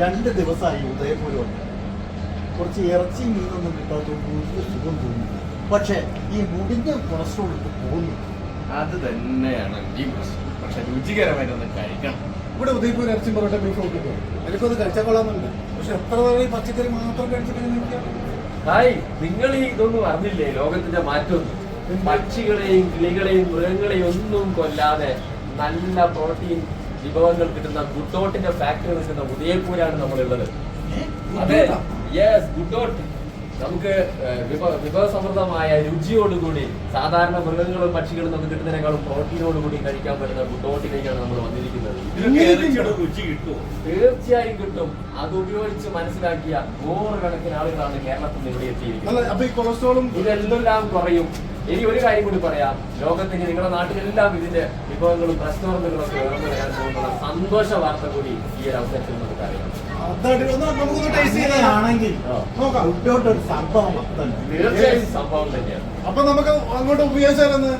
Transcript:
രണ്ട് ദിവസമായി ഉദയപൂരം വന്നു കുറച്ച് ഇറച്ചി മീനൊന്നും കിട്ടാത്തതുകൊണ്ട് ഒരു സുഖം തോന്നുന്നു പക്ഷേ ഈ മുടിഞ്ഞ കൊളസ്ട്രോൾ ഇട്ട് പോകുന്നു. അത് തന്നെയാണ് ഈ പ്രശ്നം. പക്ഷെ രുചികരമായിട്ടൊന്ന് കഴിക്കണം. ഇവിടെ ഉദയപൂർ ഇറച്ചി പൊറോട്ട ബീഫ് നോക്കിട്ടോ എനിക്കും അത് കഴിച്ചാൽ കൊള്ളാമെന്നുണ്ട്. പക്ഷെ എത്ര തവണ ഈ പച്ചക്കറി മാത്രം കഴിച്ചിട്ട് ഹായ് നിങ്ങൾ ഈ ഇതൊന്നും അറിഞ്ഞില്ലേ? ലോകത്തിന്റെ മാറ്റം പക്ഷികളെയും കിളികളെയും മൃഗങ്ങളെയും ഒന്നും കൊല്ലാതെ നല്ല പ്രോട്ടീൻ വിഭവങ്ങൾ കിട്ടുന്ന ഗുഡോട്ടിന്റെ ഫാക്ടറി നിൽക്കുന്ന ഉദയപൂരാണ് നമ്മളുള്ളത്. അതെ യെസ് ഗുഡോട്ട് നമുക്ക് വിഭവസമൃദ്ധമായ രുചിയോടുകൂടി സാധാരണ മൃഗങ്ങളും പക്ഷികളും നമുക്ക് കിട്ടുന്നതിനേക്കാളും പ്രോട്ടീനോടുകൂടി കഴിക്കാൻ പറ്റുന്ന ഗുഡോട്ടിലേക്കാണ് നമ്മൾ വന്നിരിക്കുന്നത്. രുചി കിട്ടും തീർച്ചയായും കിട്ടും. അത് ഉപയോഗിച്ച് മനസ്സിലാക്കിയ നൂറുകണക്കിന് ആളുകളാണ് കേരളത്തിൽ നിന്ന് ഇവിടെ എത്തിയിരിക്കുന്നത്. ഇതെല്ലാം കുറയും. ഇനി ഒരു കാര്യം കൂടി പറയാം. ലോകത്തിന് നിങ്ങളുടെ നാട്ടിലെല്ലാം ഇതിന്റെ വിഭവങ്ങളും റെസ്റ്റോറന്റുകളും ഒക്കെ ഉയർന്നു വരാൻ പോകുന്ന സന്തോഷ വാർത്ത കൂടി ഈ ഒരു അവസരത്തിൽ നമുക്ക് അറിയാം. തീർച്ചയായും സംഭവം തന്നെയാണ്. അപ്പൊ നമുക്ക് അങ്ങോട്ട് ഉപയോഗിച്ചാലെന്ന്.